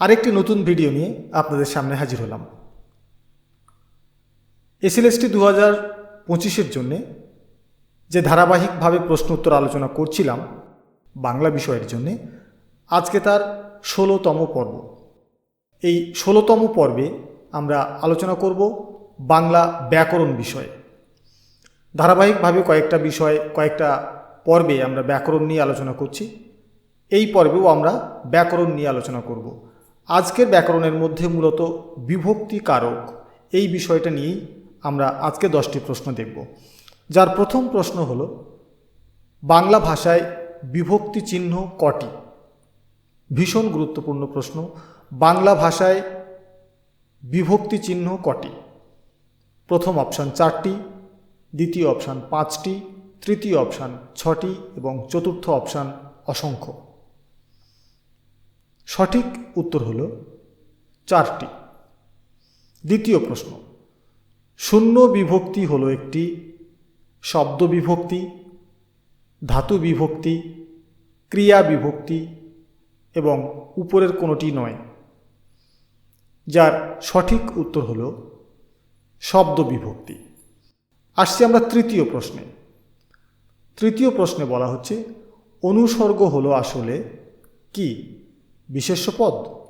আরেকটি নতুন ভিডিও নিয়ে আপনাদের সামনে হাজির হলাম। এসএলএসটি দু হাজার পঁচিশের জন্যে যে ধারাবাহিকভাবে প্রশ্ন উত্তর আলোচনা করছিলাম বাংলা বিষয়ের জন্যে, আজকে তার ষোলোতম পর্ব। এই ষোলোতম পর্বে আমরা আলোচনা করব বাংলা ব্যাকরণ বিষয়ে। ধারাবাহিকভাবে কয়েকটা বিষয়, কয়েকটা পর্বে আমরা ব্যাকরণ নিয়ে আলোচনা করছি। এই পর্বেও আমরা ব্যাকরণ নিয়ে আলোচনা করব। আজকের ব্যাকরণের মধ্যে মূলত বিভক্তি কারক এই বিষয়টা নিয়েই আমরা আজকে দশটি প্রশ্ন দেখব। যার প্রথম প্রশ্ন হল, বাংলা ভাষায় বিভক্তি চিহ্ন কটি? ভীষণ গুরুত্বপূর্ণ প্রশ্ন, বাংলা ভাষায় বিভক্তি চিহ্ন কটি? প্রথম অপশান চারটি, দ্বিতীয় অপশান পাঁচটি, তৃতীয় অপশান ছটি এবং চতুর্থ অপশান অসংখ্য। সঠিক উত্তর হল চারটি। দ্বিতীয় প্রশ্ন, শূন্য বিভক্তি হল একটি, শব্দ বিভক্তি, ধাতু বিভক্তি, ক্রিয়া বিভক্তি এবং উপরের কোনোটি নয়। যার সঠিক উত্তর হল শব্দ বিভক্তি। আসছি আমরা তৃতীয় প্রশ্নে। তৃতীয় প্রশ্নে বলা হচ্ছে, অনুসর্গ হলো আসলে কি? বিশেষ্য পদ?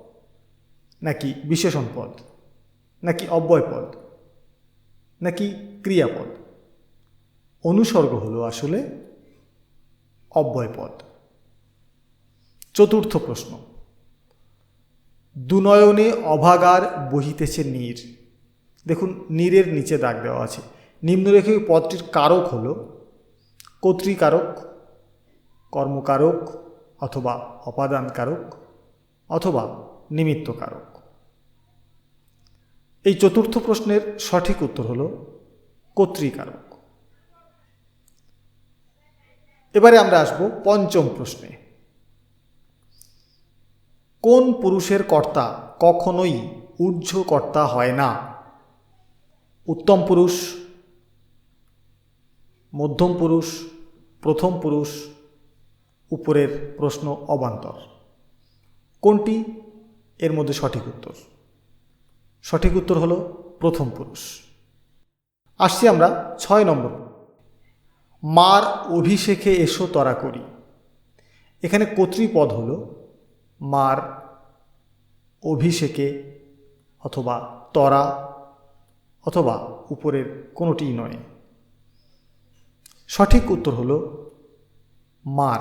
নাকি বিশেষণ পদ? নাকি অব্যয় পদ? নাকি ক্রিয়াপদ? অনুসর্গ হলো আসলে অব্যয় পদ। চতুর্থ প্রশ্ন। দুনয়নে অভাগার বহিতেছে নীর। দেখুন, নীরের নিচে দাগ দেওয়া আছে। নিম্নরেখীয় পদটির কারক হল কর্তৃকারক, কর্মকারক অথবা অপাদান কারক অথবা নিমিত্ত কারক। এই চতুর্থ প্রশ্নের সঠিক উত্তর হল কর্তৃকারক এবারে আমরা আসব পঞ্চম প্রশ্নে। কোন পুরুষের কর্তা কখনোই ঊর্ধ্ব কর্তা হয় না? উত্তম পুরুষ, মধ্যম পুরুষ, প্রথম পুরুষ, উপরের প্রশ্ন অবান্তর। কোনটি? এর মধ্যে সঠিক উত্তর। সঠিক উত্তর হলো প্রথম পুরুষ। আসছি আমরা ছয় নম্বর মার অভিষেকে এসো তরা করি। এখানে কর্তৃপদ হল মার অভিষেকে অথবা তরা অথবা উপরের কোনোটিই নয়। সঠিক উত্তর হল মার।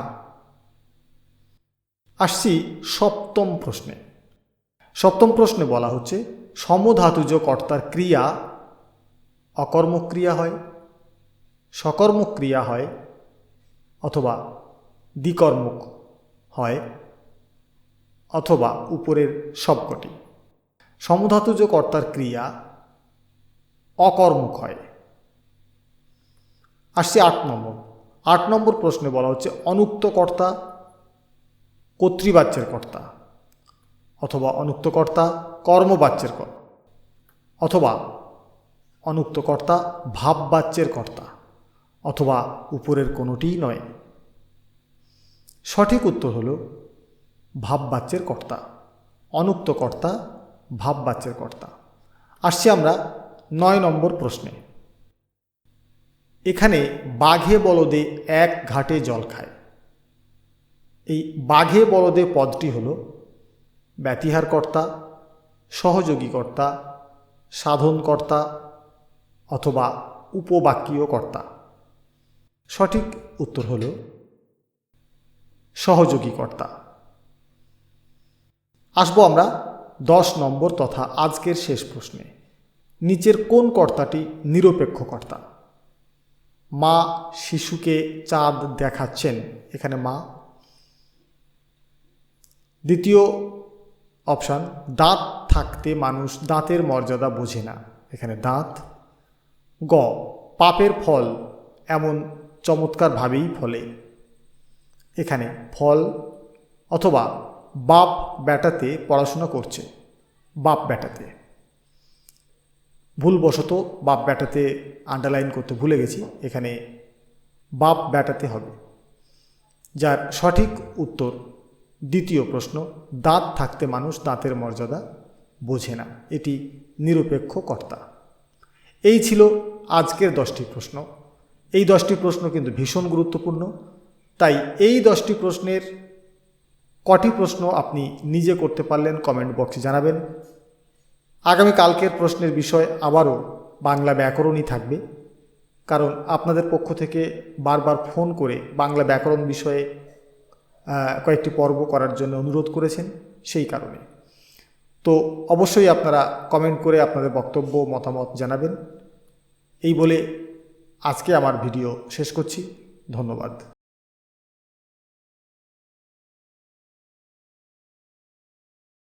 আসছি সপ্তম প্রশ্নে। সপ্তম প্রশ্নে বলা হচ্ছে সমধাতুজ কর্তার ক্রিয়া অকর্মক্রিয়া হয়, সকর্মক্রিয়া হয় অথবা দ্বিকর্মক হয় অথবা উপরের সবকটি। সমধাতুজ কর্তার ক্রিয়া অকর্মক হয়। আসছে আট নম্বর। আট নম্বর প্রশ্নে বলা হচ্ছে অনুক্ত কর্তা কর্তৃবাচ্যের কর্তা অথবা অনুক্ত কর্তা কর্মবাচ্যের কর্তা অথবা অনুক্ত কর্তা ভাববাচ্যের কর্তা অথবা উপরের কোনোটিই নয়। সঠিক উত্তর হল ভাববাচ্যের কর্তা অনুক্ত কর্তা ভাববাচ্যের কর্তা। আসছি আমরা নয় নম্বর প্রশ্নে। এখানে বাঘে বলদে এক ঘাটে জল খায়। এই বাঘে বলদে পদটি হল ব্যতিহারকর্তা, সহযোগীকর্তা, সাধনকর্তা অথবা উপবাক্যীয় কর্তা সঠিক উত্তর হল সহযোগী কর্তা আসব আমরা দশ নম্বর তথা আজকের শেষ প্রশ্নে। নিচের কোন কর্তাটি নিরপেক্ষ কর্তা? মা শিশুকে চাঁদ দেখাচ্ছেন। এখানে মা দ্বিতীয় অপশান, দাঁত থাকতে মানুষ দাঁতের মর্যাদা বোঝে না। এখানে দাঁত, গ, পাপের ফল এমন চমৎকারভাবেই ফলে। এখানে ফল অথবা বাপ ব্যাটাতে পড়াশোনা করছে, বাপ ব্যাটাতে। ভুলবশত বাপ ব্যাটাতে আন্ডারলাইন করতে ভুলে গেছি, এখানে বাপ ব্যাটাতে হবে। যার সঠিক উত্তর দ্বিতীয় প্রশ্ন, দাঁত থাকতে মানুষ দাঁতের মর্যাদা বোঝে না। এটি নিরপেক্ষ কর্তা। এই ছিল আজকের দশটি প্রশ্ন। এই দশটি প্রশ্ন কিন্তু ভীষণ গুরুত্বপূর্ণ। তাই এই দশটি প্রশ্নের কটি প্রশ্ন আপনি নিজে করতে পারলেন কমেন্ট বক্সে জানাবেন। আগামী কালকের প্রশ্নের বিষয় আবারও বাংলা ব্যাকরণই থাকবে। কারণ আপনাদের পক্ষ থেকে বারবার ফোন করে বাংলা ব্যাকরণ বিষয়ে কয়েকটি পর্ব করার জন্য অনুরোধ করেছেন সেই কারণে। তো অবশ্যই আপনারা কমেন্ট করে আপনাদের বক্তব্য মতামত জানাবেন। এই বলে আজকে আমার ভিডিও শেষ করছি। ধন্যবাদ।